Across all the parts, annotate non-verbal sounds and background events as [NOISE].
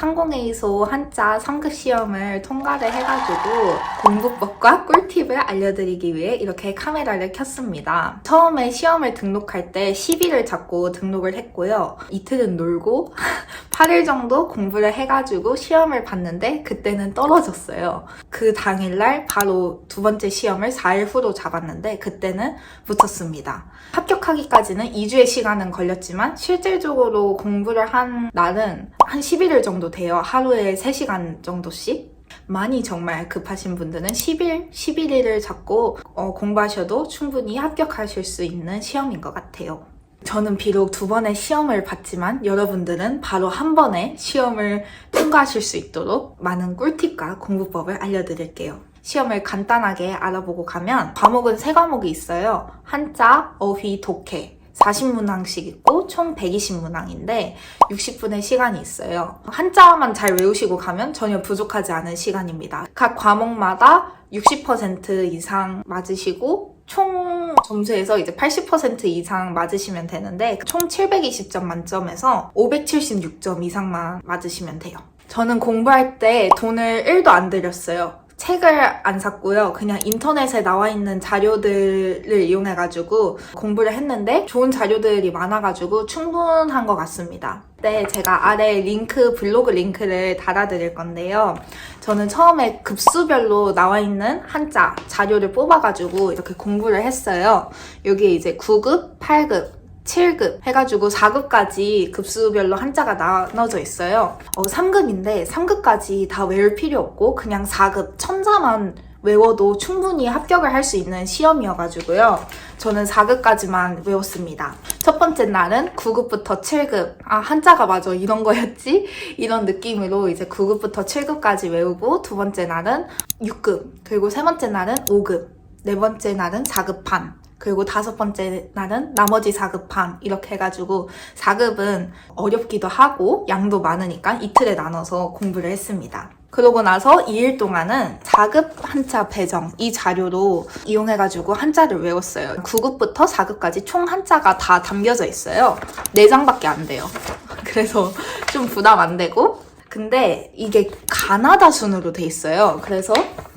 상공회의소 한자 3급 시험을 통과를 해가지고 공부법과 꿀팁을 알려드리기 위해 이렇게 카메라를 켰습니다. 처음에 시험을 등록할 때 10일을 잡고 등록을 했고요. 이틀은 놀고 [LAUGHS] 8일 정도 공부를 해가지고 시험을 봤는데 그때는 떨어졌어요. 그 당일날 바로 두 번째 시험을 4일 후로 잡았는데 그때는 붙었습니다. 합격하기까지는 2주의 시간은 걸렸지만 실질적으로 공부를 한 날은 한 11일 정도 돼요. 하루에 3시간 정도씩. 많이 정말 급하신 분들은 10일, 11일을 잡고 어, 공부하셔도 충분히 합격하실 수 있는 시험인 것 같아요. 저는 비록 두 번의 시험을 봤지만 여러분들은 바로 한 번의 시험을 통과하실 수 있도록 많은 꿀팁과 공부법을 알려드릴게요. 시험을 간단하게 알아보고 가면 과목은 세 과목이 있어요. 한자, 어휘, 독해. 40문항씩 있고 총 120문항인데 60분의 시간이 있어요. 한자만 잘 외우시고 가면 전혀 부족하지 않은 시간입니다. 각 과목마다 60% 이상 맞으시고 총 점수에서 이제 80% 이상 맞으시면 되는데 총 720점 만점에서 576점 이상만 맞으시면 돼요. 저는 공부할 때 돈을 1도 안 들였어요. 책을 안 샀고요. 그냥 인터넷에 나와 있는 자료들을 이용해가지고 공부를 했는데 좋은 자료들이 많아가지고 충분한 것 같습니다. 네, 제가 아래 링크, 블로그 링크를 달아드릴 건데요. 저는 처음에 급수별로 나와 있는 한자 자료를 뽑아가지고 이렇게 공부를 했어요. 여기에 이제 9급, 8급, 7급 해가지고 4급까지 급수별로 한자가 나눠져 있어요. 어, 3급인데 3급까지 다 외울 필요 없고 그냥 4급 천자만 외워도 충분히 합격을 할 수 있는 시험이어가지고요. 저는 4급까지만 외웠습니다. 첫 번째 날은 9급부터 7급. 아, 한자가 맞아. 이런 거였지? 이런 느낌으로 이제 9급부터 7급까지 외우고 두 번째 날은 6급. 그리고 세 번째 날은 5급. 네 번째 날은 4급 반. 그리고 다섯 번째 날은 나머지 4급 반 이렇게 해가지고 4급은 어렵기도 하고 양도 많으니까 이틀에 나눠서 공부를 했습니다. 그러고 나서 2일 동안은 4급 한자 배정 이 자료로 이용해가지고 한자를 외웠어요. 9급부터 4급까지 총 한자가 다 담겨져 있어요. 4장밖에 안 돼요. [LAUGHS] 그래서 좀 부담 안 되고 근데 이게 가나다 순으로 돼 있어요. 그래서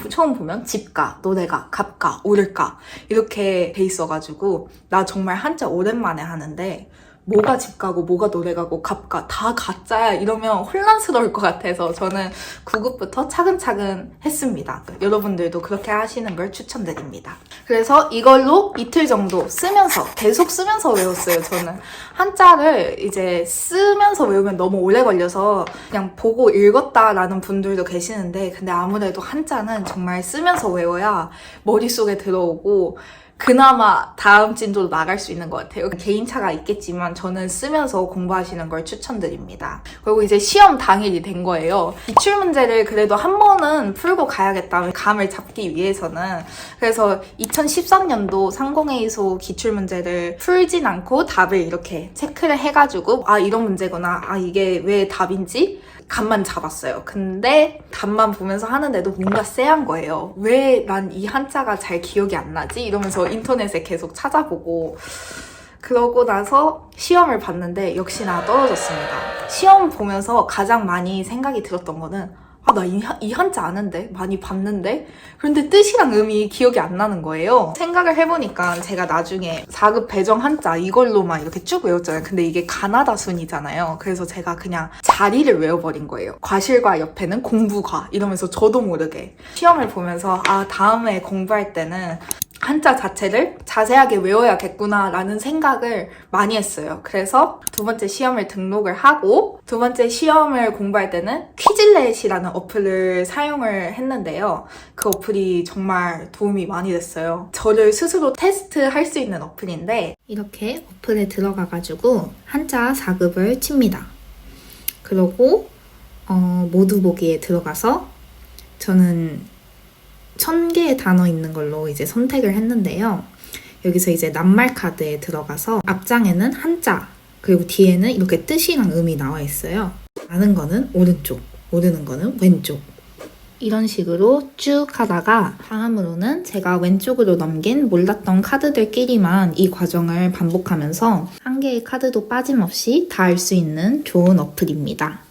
처음 보면 집가, 노래가, 갑가, 오를가 이렇게 돼 있어가지고 나 정말 한자 오랜만에 하는데 뭐가 집 가고 뭐가 노래 가고 갑가 다 가짜야 이러면 혼란스러울 것 같아서 저는 9급부터 차근차근 했습니다. 여러분들도 그렇게 하시는 걸 추천드립니다. 그래서 이걸로 이틀 정도 쓰면서 계속 쓰면서 외웠어요. 저는 한자를 이제 쓰면서 외우면 너무 오래 걸려서 그냥 보고 읽었다라는 분들도 계시는데 근데 아무래도 한자는 정말 쓰면서 외워야 머릿속에 들어오고 그나마 다음 진도로 나갈 수 있는 것 같아요. 개인차가 있겠지만 저는 쓰면서 공부하시는 걸 추천드립니다. 그리고 이제 시험 당일이 된 거예요. 기출 문제를 그래도 한 번은 풀고 가야겠다. 감을 잡기 위해서는. 그래서 2013년도 상공회의소 기출 문제를 풀진 않고 답을 이렇게 체크를 해가지고 아 이런 문제구나. 아 이게 왜 답인지 감만 잡았어요. 근데 답만 보면서 하는데도 뭔가 쎄한 거예요. 왜 난 이 한자가 잘 기억이 안 나지? 이러면서 인터넷에 계속 찾아보고 그러고 나서 시험을 봤는데 역시나 떨어졌습니다. 시험 보면서 가장 많이 생각이 들었던 거는 아, 나 이, 이 한자 아는데? 많이 봤는데? 그런데 뜻이랑 의미 기억이 안 나는 거예요. 생각을 해보니까 제가 나중에 4급 배정 한자 이걸로만 이렇게 쭉 외웠잖아요. 근데 이게 가나다 순이잖아요. 그래서 제가 그냥 자리를 외워버린 거예요. 과실과 옆에는 공부과 이러면서 저도 모르게. 시험을 보면서 아, 다음에 공부할 때는 한자 자체를 자세하게 외워야겠구나 라는 생각을 많이 했어요. 그래서 두 번째 시험을 등록을 하고 두 번째 시험을 공부할 때는 퀴즐렛이라는 어플을 사용을 했는데요. 그 어플이 정말 도움이 많이 됐어요. 저를 스스로 테스트할 수 있는 어플인데 이렇게 어플에 들어가가지고 한자 4급을 칩니다. 그러고 어, 모두 보기에 들어가서 저는 천 개의 단어 있는 걸로 이제 선택을 했는데요. 여기서 이제 낱말 카드에 들어가서 앞장에는 한자, 그리고 뒤에는 이렇게 뜻이랑 음이 나와 있어요. 아는 거는 오른쪽, 모르는 거는 왼쪽. 이런 식으로 쭉 하다가 다음으로는 제가 왼쪽으로 넘긴 몰랐던 카드들끼리만 이 과정을 반복하면서 한 개의 카드도 빠짐없이 다 알 수 있는 좋은 어플입니다.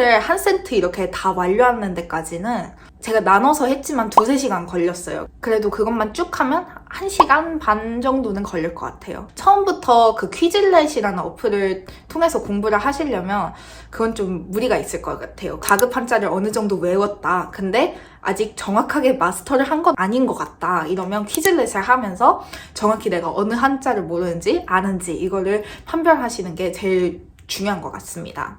1000개를 한 세트 이렇게 다 완료하는 데까지는 제가 나눠서 했지만 두세 시간 걸렸어요. 그래도 그것만 쭉 하면 1시간 반 정도는 걸릴 것 같아요. 처음부터 그 퀴즐렛이라는 어플을 통해서 공부를 하시려면 그건 좀 무리가 있을 것 같아요. 가급 한자를 어느 정도 외웠다. 근데 아직 정확하게 마스터를 한 건 아닌 것 같다. 이러면 퀴즐렛을 하면서 정확히 내가 어느 한자를 모르는지 아는지 이거를 판별하시는 게 제일 중요한 것 같습니다.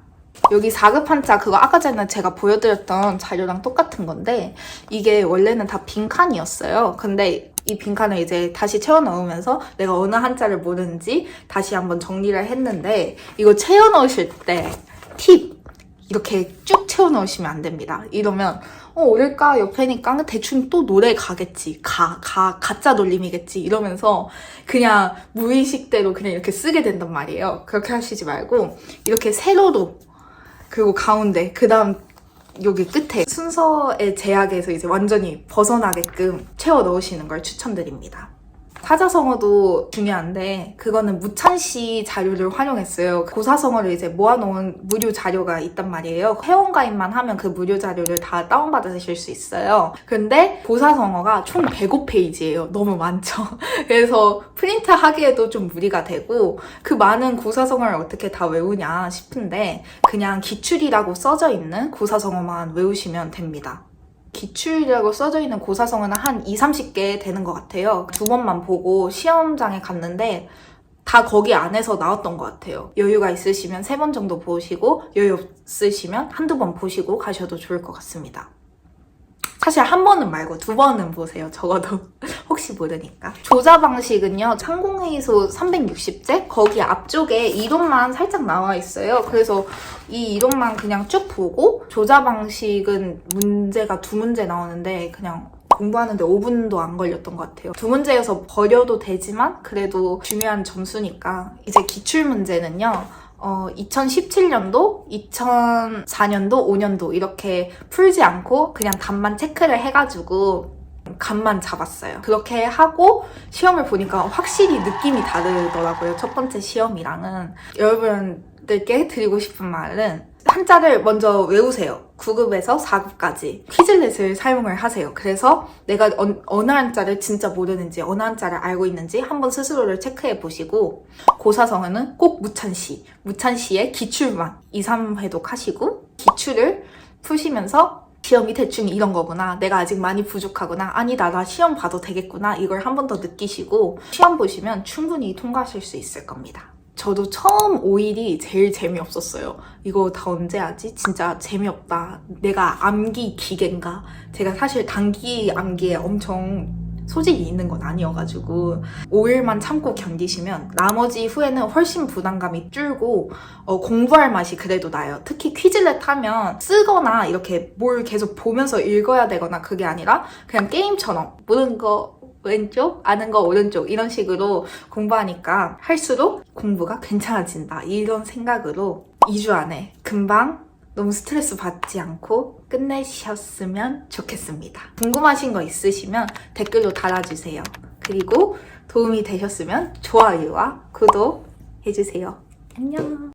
여기 4급 한자 그거 아까 전에 제가 보여드렸던 자료랑 똑같은 건데 이게 원래는 다 빈칸이었어요. 근데 이 빈칸을 이제 다시 채워 넣으면서 내가 어느 한자를 모르는지 다시 한번 정리를 했는데 이거 채워 넣으실 때 팁! 이렇게 쭉 채워 넣으시면 안 됩니다. 이러면 어 오를까 옆에니까 대충 또 노래 가겠지 가 가 가짜 놀림이겠지 이러면서 그냥 무의식대로 그냥 이렇게 쓰게 된단 말이에요. 그렇게 하시지 말고 이렇게 세로로 그리고 가운데 그 다음 여기 끝에 순서의 제약에서 이제 완전히 벗어나게끔 채워 넣으시는 걸 추천드립니다. 사자성어도 중요한데 그거는 무찬시 자료를 활용했어요. 고사성어를 이제 모아놓은 무료 자료가 있단 말이에요. 회원가입만 하면 그 무료 자료를 다 다운받으실 수 있어요. 근데 고사성어가 총 105페이지예요. 너무 많죠. [LAUGHS] 그래서 프린트 하기에도 좀 무리가 되고 그 많은 고사성어를 어떻게 다 외우냐 싶은데 그냥 기출이라고 써져 있는 고사성어만 외우시면 됩니다. 기출이라고 써져 있는 고사성어는 한 2, 30개 되는 것 같아요. 두 번만 보고 시험장에 갔는데 다 거기 안에서 나왔던 것 같아요. 여유가 있으시면 세 번 정도 보시고 여유 없으시면 한두 번 보시고 가셔도 좋을 것 같습니다. 사실 한 번은 말고 두 번은 보세요. 적어도 혹시 모르니까. 조자 방식은요. 상공회의소 360제 거기 앞쪽에 이론만 살짝 나와 있어요. 그래서 이 이론만 그냥 쭉 보고 조자 방식은 문제가 두 문제 나오는데 그냥 공부하는데 5분도 안 걸렸던 것 같아요. 두 문제여서 버려도 되지만 그래도 중요한 점수니까 이제 기출 문제는요. 어, 2017년도, 2004년도, 5년도 이렇게 풀지 않고 그냥 답만 체크를 해가지고 감만 잡았어요. 그렇게 하고 시험을 보니까 확실히 느낌이 다르더라고요. 첫 번째 시험이랑은. 여러분들께 드리고 싶은 말은 한자를 먼저 외우세요. 9급에서 4급까지 퀴즐렛을 사용을 하세요. 그래서 내가 어, 어느 한자를 진짜 모르는지 어느 한자를 알고 있는지 한번 스스로를 체크해 보시고 고사성어는 꼭 무찬시, 무찬시의 기출만 2, 3회독 하시고 기출을 푸시면서 시험이 대충 이런 거구나. 내가 아직 많이 부족하구나. 아니다. 나 시험 봐도 되겠구나. 이걸 한 번 더 느끼시고 시험 보시면 충분히 통과하실 수 있을 겁니다. 저도 처음 5일이 제일 재미없었어요. 이거 다 언제 하지? 진짜 재미없다. 내가 암기 기계인가? 제가 사실 단기 암기에 엄청 소질이 있는 건 아니어가지고 5일만 참고 견디시면 나머지 후에는 훨씬 부담감이 줄고 어, 공부할 맛이 그래도 나요. 특히 퀴즈렛 하면 쓰거나 이렇게 뭘 계속 보면서 읽어야 되거나 그게 아니라 그냥 게임처럼 모든 거 왼쪽, 아는 거 오른쪽 이런 식으로 공부하니까 할수록 공부가 괜찮아진다 이런 생각으로 2주 안에 금방 너무 스트레스 받지 않고 끝내셨으면 좋겠습니다. 궁금하신 거 있으시면 댓글로 달아주세요. 그리고 도움이 되셨으면 좋아요와 구독 해주세요. 안녕.